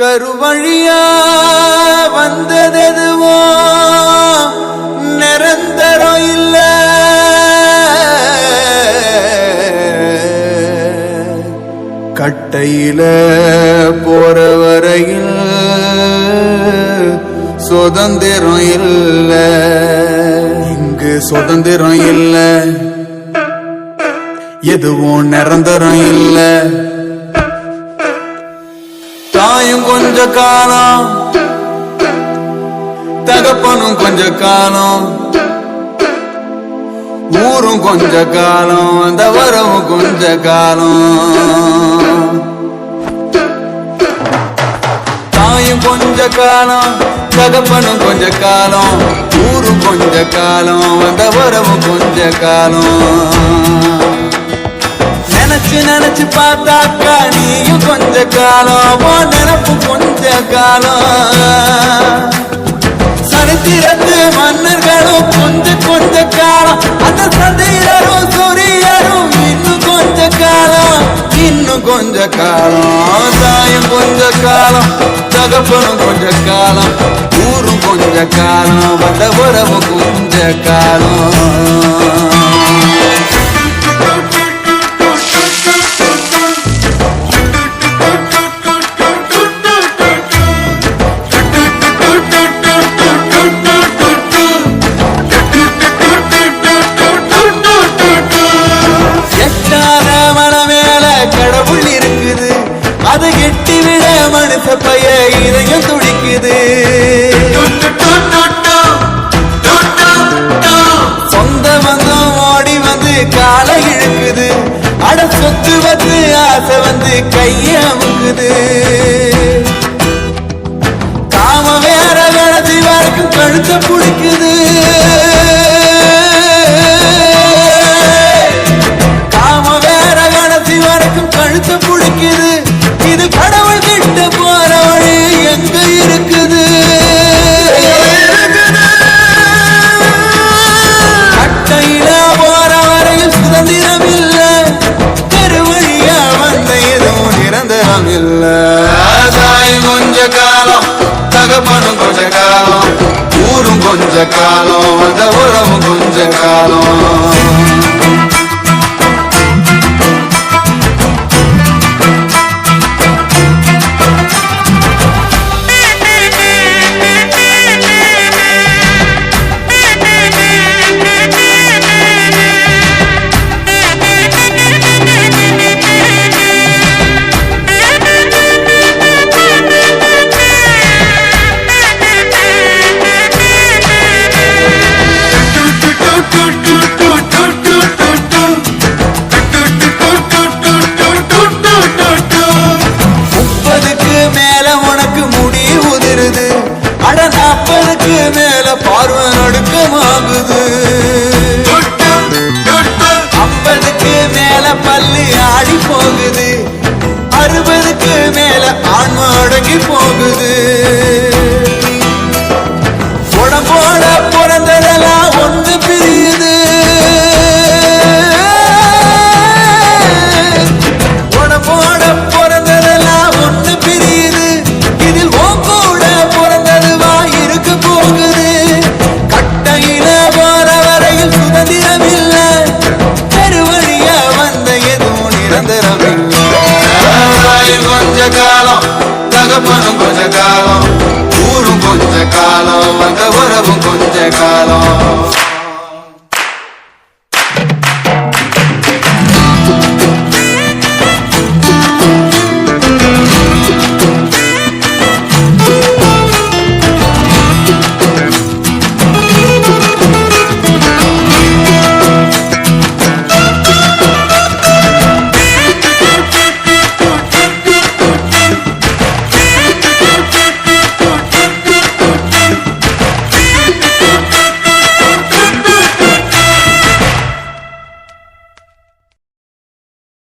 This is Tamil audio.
கருவழியா வந்ததெதுவோ? நிரந்தரம் இல்ல. கட்டையில போற வரையில் சுதந்திரம் இல்ல. இங்கு சுதந்திரம் இல்ல. எதுவும் நிரந்தரம் இல்லை. கொஞ்ச காலம். தகப்பனும் கொஞ்ச காலம். ஊரும் கொஞ்ச காலம் அந்த வரவும் கொஞ்ச காலம். தாயும் கொஞ்ச காலம் தகப்பனும் கொஞ்ச காலம் ஊரும் கொஞ்ச காலம் அந்த வரவும் கொஞ்ச காலம். நினைச்சு நினைச்சு பார்த்தாக்கா நீயும் கொஞ்ச காலம் உன் நினப்பு கொஞ்ச காலம் சரித்திரத்து மன்னர்களும் கொஞ்ச கொஞ்ச காலம் அந்த சந்தையரும் சூரியரும் இன்னும் கொஞ்ச காலம் இன்னும் கொஞ்ச காலம் தாயும் கொஞ்ச காலம் தகப்பனும் கொஞ்ச காலம் ஊரும் கொஞ்ச காலம் வந்த உறவு கொஞ்ச காலம் அது எட்டி விட மனுஷ பைய இதயம் துடிக்குது. சொந்த பந்தம் ஓடி வந்து காலை இழுக்குது. அட சொத்து வந்து ஆசை வந்து கைய அமுக்குது. நிரந்தரம் கொஞ்ச காலம் தகப்பனும் கொஞ்ச காலம் ஊரும் கொஞ்ச காலம் வந்த உறவும் கொஞ்ச காலம்